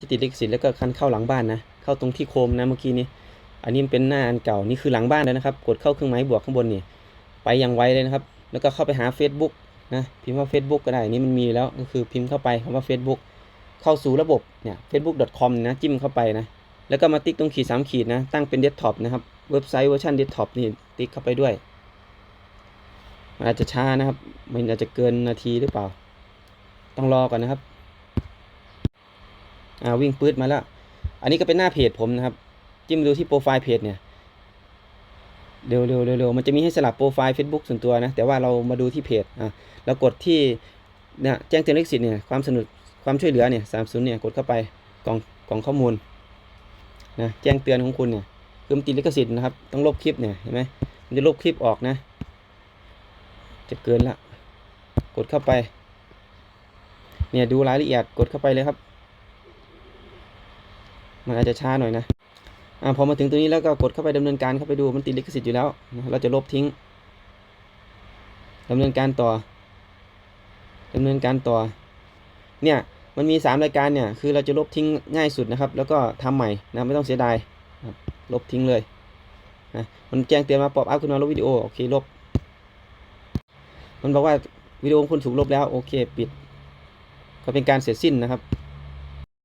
ที่ติดลิขสิทธิ์แล้วก็คันเข้าหลังบ้านนะ เข้าตรงที่โคมนะเมื่อกี้นี้ อันนี้มันเป็นหน้าอันเก่า นี่คือหลังบ้านแล้วนะครับ กดเข้าเครื่องหมายบวกข้างบนนี่ ไปอย่างไวเลยนะครับ แล้วก็เข้าไปหา Facebook นะ พิมพ์ว่า Facebook ก็ได้ นี่มันมีแล้ว ก็คือพิมพ์เข้าไปคำว่า Facebook เข้าสู่ระบบเนี่ย facebook.com นะ จิ้มเข้าไปนะ แล้วก็มาติ๊กตรงขีดสามขีดนะ ตั้งเป็นเดสก์ท็อปนะครับ เว็บไซต์เวอร์ชันเดสก์ท็อปนี่ ติ๊กเข้าไปด้วย มันอาจจะช้านะครับ มันอาจจะเกินนาทีหรือเปล่า ต้องรอก่อนนะครับ อ่าวิ่งปื๊ดมาแล้ว อันนี้ก็เป็นหน้าเพจผมนะครับ จิ้มดูที่โปรไฟล์เพจเนี่ยเร็วเร็วเร็วเร็วมันจะมีให้สลับโปรไฟล์ Facebook ส่วนตัวนะ แต่ว่าเรามาดูที่เพจอะเรากดที่เนี่ยแจ้งเตือนลิขสิทธิ์เนี่ยความสนุกความช่วยเหลือเนี่ยสามศูนย์เนี่ยกดเข้าไปกล่องกล่องข้อมูลนะแจ้งเตือนของคุณเนี่ยคือมันติดลิขสิทธิ์นะครับ ต้องลบคลิปเนี่ยเห็นไหมมันจะลบคลิปออกนะ จะเกินละ กดเข้าไป เนี่ยดูรายละเอียดกดเข้าไปเลยครับ มันอาจจะช้าหน่อยนะอ่าพอมาถึงตัวนี้แล้วก็กดเข้าไปดำเนินการเข้าไปดูมันติดลิขสิทธิ์อยู่แล้ว เราจะลบทิ้งดำเนินการต่อดำเนินการต่อ เนี่ยมันมี 3 รายการเนี่ยคือเราจะลบทิ้งง่ายสุดนะครับ แล้วก็ทำใหม่นะไม่ต้องเสียดายลบทิ้งเลยนะมันแจ้งเตือนมาป๊อปอัพขึ้นมาลบวิดีโอโอเคลบ มันบอกว่าวิดีโอคุณถูกลบแล้วโอเค ปิด ก็เป็นการเสร็จสิ้นนะครับ